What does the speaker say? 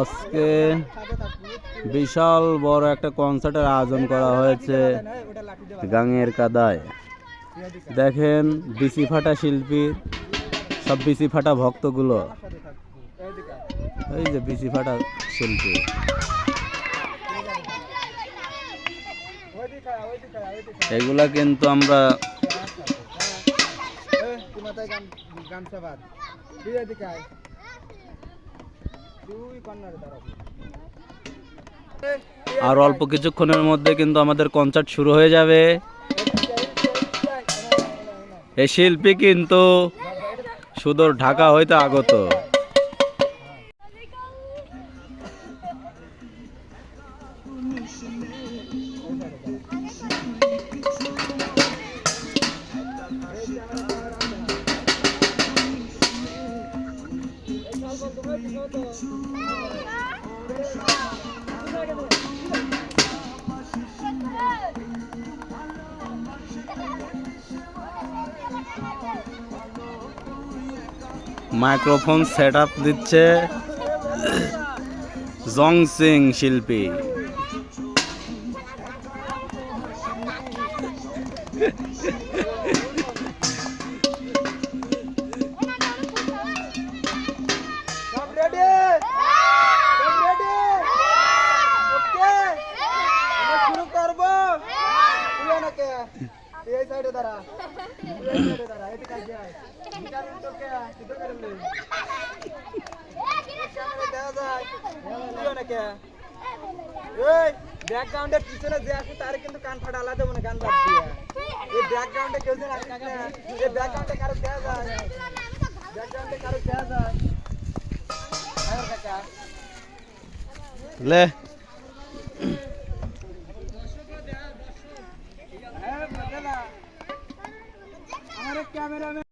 আজকে বিশাল বড় একটা কনসার্টের আয়োজন করা হয়েছে গাঙের কাদায়। দেখেন বিসি ফাটা শিল্পী, সব বিসি ফাটা ভক্তগুলো। এই যে বিসি ফাটা শিল্পী। এগুলা কিন্তু আমরা আর অল্প কিছুক্ষণের মধ্যে কিন্তু আমাদের কনসার্ট শুরু হয়ে যাবে। এই শিল্পী কিন্তু সুদূর ঢাকা হইতে আগত। মাইক্রোফোন সেট আপ দিচ্ছে জং সিং শিল্পী। তুই নাকি তুই এই সাইডে দাঁড়া তুই এই সাইডে দাঁড়া এদিকে কাজ যায় গিটার তো কে কিতো করে লে ক্যামেরা দেওয়া যায় তুই নাকি এই ব্যাকগ্রাউন্ডের পিছনে যে আছে তার কিন্তু কান ফাটা আলাদা মনে গান বাদ দিয়ে এই ব্যাকগ্রাউন্ডে কেউ যেন আসে না এই ব্যাকগ্রাউন্ডে কারো দেওয়া যায় ব্যাকগ্রাউন্ডে কারো দেওয়া যায় আরে কাকা লে হ্যাঁ বদলা আমার ক্যামেরা